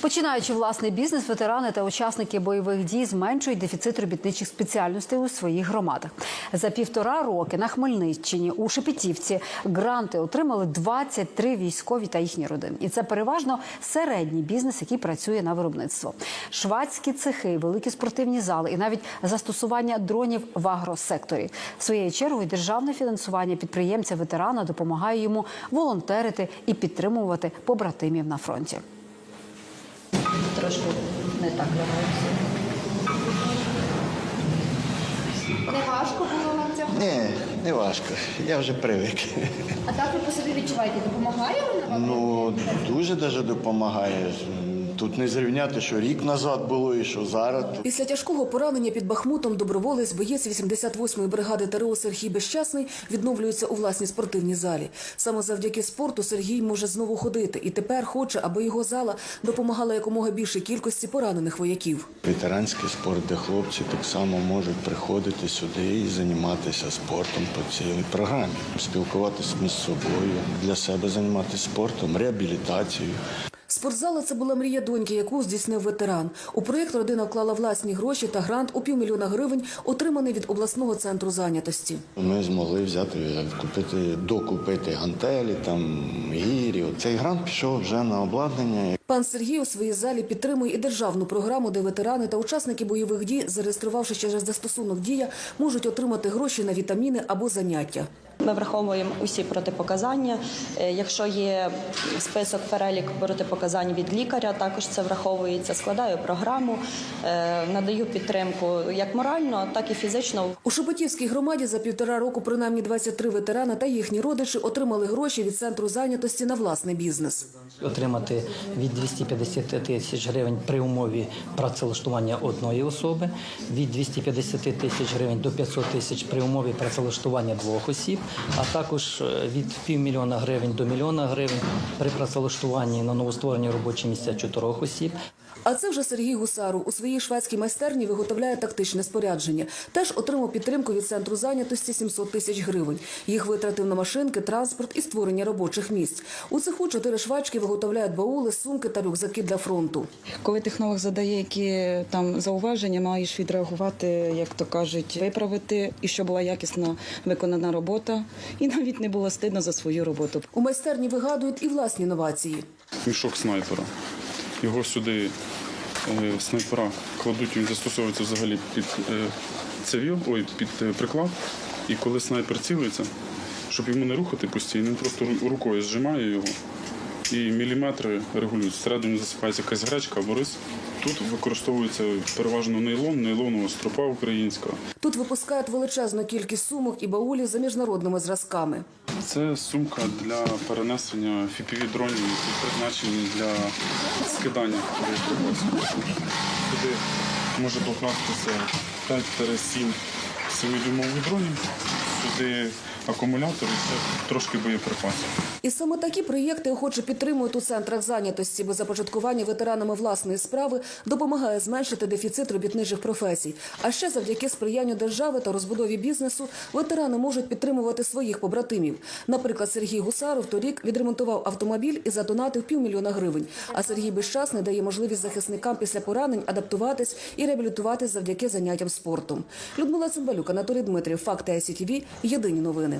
Починаючи власний бізнес, ветерани та учасники бойових дій зменшують дефіцит робітничих спеціальностей у своїх громадах. За півтора роки на Хмельниччині у Шепетівці гранти отримали 23 військові та їхні родини. І це переважно середній бізнес, який працює на виробництво. Швадські цехи, великі спортивні зали і навіть застосування дронів в агросекторі. Своєю чергою державне фінансування підприємця ветерана допомагає йому волонтерити і підтримувати побратимів на фронті. Трошки не так лягаються. Не важко було вам це? Ні, не важко. Я вже привик. А так ви по собі відчуваєте, допомагає вона вам? Ну, дуже дуже допомагає. Тут не зрівняти, що рік назад було і що зараз. Після тяжкого поранення під Бахмутом доброволець боєць 88-ї бригади ТРО Сергій Безчасний відновлюється у власній спортивній залі. Саме завдяки спорту Сергій може знову ходити і тепер хоче, аби його зала допомагала якомога більшій кількості поранених вояків. Ветеранський спорт, де хлопці так само можуть приходити сюди і займатися спортом по цілій програмі, спілкуватися між собою, для себе займатися спортом, реабілітацією. Спортзала це була мрія доньки, яку здійснив ветеран. У проєкт родина вклала власні гроші та грант у півмільйона гривень, отриманий від обласного центру зайнятості. Ми змогли взяти, купити, докупити гантелі, там гірі. Цей грант пішов вже на обладнання. Пан Сергій у своїй залі підтримує і державну програму, де ветерани та учасники бойових дій, зареєструвавши через застосунок дія, можуть отримати гроші на вітаміни або заняття. Ми враховуємо усі протипоказання. Е, Якщо є список перелік протипоказань від лікаря, також це враховується. Складаю програму, е, надаю підтримку як морально, так і фізично. У Шепетівській громаді за півтора року принаймні 23 ветерани та їхні родичі отримали гроші від центру зайнятості на власний бізнес. отримати від 250 тисяч гривень при умові працевлаштування одної особи, від 250 тисяч гривень до 500 тисяч при умові працевлаштування двох осіб, а також е, від півмільйона гривень до мільйона гривень при працевлаштуванні на новостворені робочі місця чотирьох осіб. А це вже Сергій Гусару у своїй шведській майстерні виготовляє тактичне спорядження. Теж отримав підтримку від центру зайнятості 700 тисяч гривень. Їх витратив на машинки, транспорт і створення робочих місць. У цеху чотири швачки виготовляють баули, сумки та рюкзаки для фронту. Коли технолог задає які там зауваження, маєш відреагувати, як то кажуть, виправити, і щоб була якісно виконана робота, і навіть не було стидно за свою роботу. У майстерні вигадують і власні новації. мішок снайпера. Його сюди е, снайпера кладуть, він застосовується взагалі під цивіл, ой, під е, приклад. І коли снайпер цілиться, щоб йому не рухати постійно, він просто рукою зжимає його і міліметри регулюють. Всередині засипається якась гречка або рис. Тут використовується переважно нейлон, нейлонова стропа українська. Тут випускають величезну кількість сумок і баулів за міжнародними зразками. Це сумка для перенесення fpv дронів, які призначені для скидання. Туди може покластися 5-7 7-дюймових дронів, сюди акумулятор і трошки боєприпасів. І саме такі проєкти охоче підтримують у центрах зайнятості, бо започаткування ветеранами власної справи допомагає зменшити дефіцит робітничих професій. А ще завдяки сприянню держави та розбудові бізнесу ветерани можуть підтримувати своїх побратимів. Наприклад, Сергій Гусаров торік відремонтував автомобіль і задонатив півмільйона гривень. А Сергій Безчасний дає можливість захисникам після поранень адаптуватись і реабілітуватись завдяки заняттям спортом. Людмила Цимбалюк, Анатолій Дмитрів, Факти СІТВ, Єдині новини.